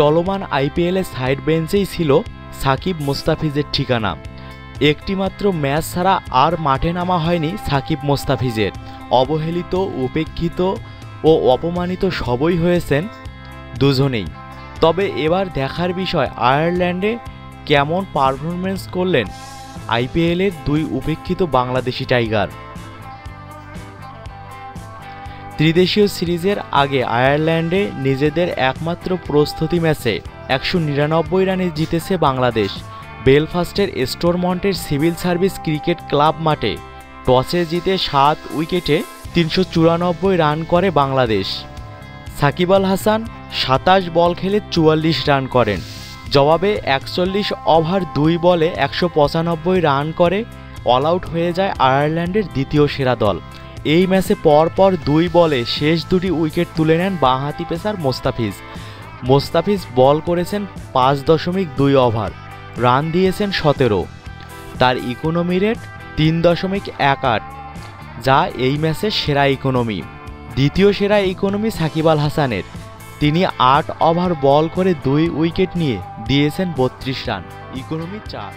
চলমান আইপিএলের সাইড বেঞ্চেই ছিল সাকিব মোস্তাফিজের ঠিকানা। একটিমাত্র ম্যাচ ছাড়া আর মাঠে নামা হয়নি সাকিব মোস্তাফিজের। অবহেলিত, উপেক্ষিত ও অপমানিত সবই হয়েছেন দুজনেই। তবে এবার দেখার বিষয়, আয়ারল্যান্ডে কেমন পারফরমেন্স করলেন আইপিএলের দুই উপেক্ষিত বাংলাদেশি টাইগার। ত্রিদেশীয় সিরিজের আগে আয়ারল্যান্ডে নিজেদের একমাত্র প্রস্তুতি ম্যাচে একশো নিরানব্বই রানে জিতেছে বাংলাদেশ। বেলফাস্টের স্টোরমন্টের সিভিল সার্ভিস ক্রিকেট ক্লাব মাঠে টসে জিতে সাত উইকেটে তিনশো চুরানব্বই রান করে বাংলাদেশ। সাকিব আল হাসান সাতাশ বল খেলে চুয়াল্লিশ রান করেন। জবাবে একচল্লিশ ওভার দুই বলে একশো পঁচানব্বই রান করে অল আউট হয়ে যায় আয়ারল্যান্ডের দ্বিতীয় সেরা দল। এই ম্যাচে পরপর দুই বলে শেষ দুটি উইকেট তুলে নেন বাঁহাতি পেসার মোস্তাফিজ। মোস্তাফিজ বল করেছেন পাঁচ দশমিক দুই ওভার, রান দিয়েছেন সতেরো। তার ইকোনমি রেট তিন দশমিক এক আট, যা এই ম্যাচের সেরা ইকোনমি দ্বিতীয় সেরা ইকোনমি সাকিব আল হাসানের। তিনি আট ওভার বল করে দুই উইকেট নিয়ে দিয়েছেন বত্রিশ রান। ইকোনমি চার।